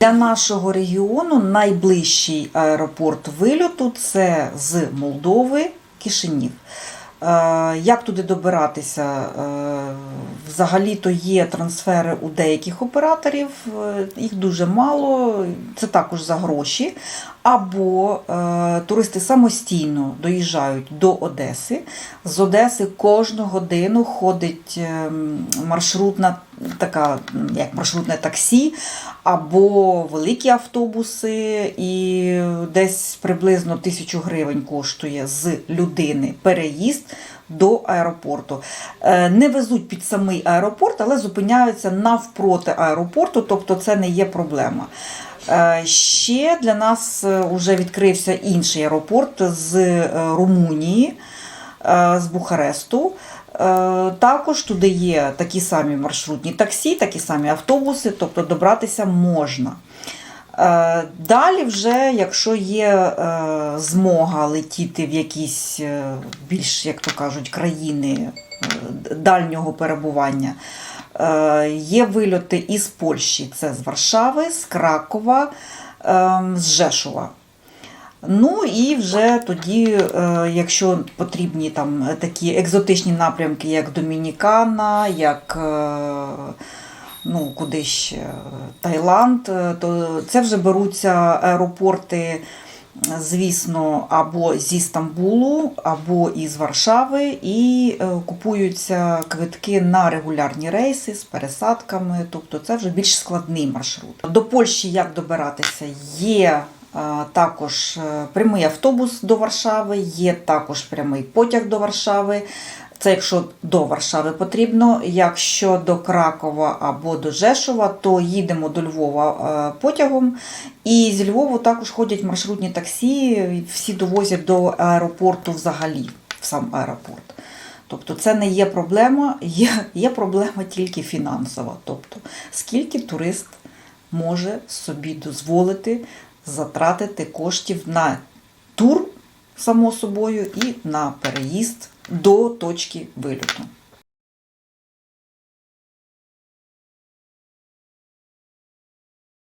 Для нашого регіону найближчий аеропорт вильоту це з Молдови, Кишинів. Е, Як туди добиратися? Е, Взагалі-то є трансфери у деяких операторів, е, їх дуже мало, це також за гроші. Або е, туристи самостійно доїжджають до Одеси. З Одеси кожну годину ходить ем, маршрутна така, як маршрутне таксі, або великі автобуси, і десь приблизно тисячу гривень коштує з людини переїзд до аеропорту. Е, Не везуть під самий аеропорт, але зупиняються навпроти аеропорту, тобто це не є проблема. Е, Ще для нас вже відкрився інший аеропорт з е, Румунії, е, з Бухаресту. Е, Також туди є такі самі маршрутні таксі, такі самі автобуси, тобто добратися можна. Е, Далі, вже, якщо є е, змога летіти в якісь е, більш, як то кажуть, країни е, дальнього перебування, е, є вильоти із Польщі, це з Варшави, з Кракова, е, з Жешова. Ну і вже тоді, е, якщо потрібні там такі екзотичні напрямки, як Домінікана, як е, ну, ще Таїланд, е, то це вже беруться аеропорти, звісно, або зі Стамбулу, або із Варшави, і е, купуються квитки на регулярні рейси з пересадками. Тобто це вже більш складний маршрут. До Польщі як добиратися? Є е, також е, прямий автобус до Варшави, є також прямий потяг до Варшави. Це якщо до Варшави потрібно. Якщо до Кракова або до Жешова, то їдемо до Львова е, потягом. І з Львова також ходять маршрутні таксі, всі довозять до аеропорту взагалі, в сам аеропорт. Тобто це не є проблема, є, є проблема тільки фінансова. Тобто, скільки турист може собі дозволити затратити коштів на тур, само собою, і на переїзд до точки вильоту.